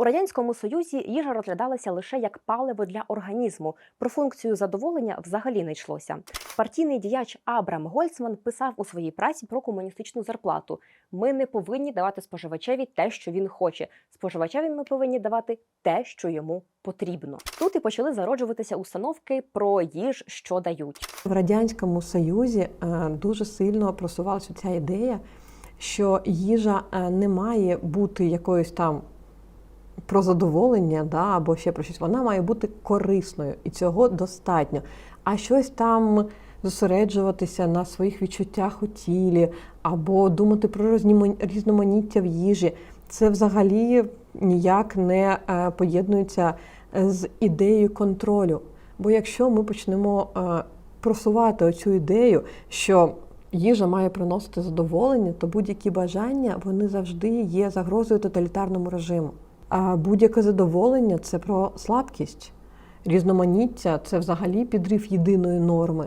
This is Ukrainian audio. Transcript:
У радянському союзі їжа розглядалася лише як паливо для організму. Про функцію задоволення взагалі не йшлося. Партійний діяч Абрам Гольцман писав у своїй праці про комуністичну зарплату: ми не повинні давати споживачеві те, що він хоче. Споживачеві ми повинні давати те, що йому потрібно. Тут і почали зароджуватися установки про їж, що дають. В радянському союзі е, дуже сильно просувалася ця ідея, що їжа е, не має бути якоюсь там про задоволення, да, або ще про щось. Вона має бути корисною, і цього достатньо. А щось там зосереджуватися на своїх відчуттях у тілі, або думати про різноманіття в їжі, це взагалі ніяк не е, поєднується з ідеєю контролю. Бо якщо ми почнемо е, просувати оцю ідею, що їжа має приносити задоволення, то будь-які бажання вони завжди є загрозою тоталітарному режиму. А будь-яке задоволення це про слабкість, різноманіття це взагалі підрив єдиної норми.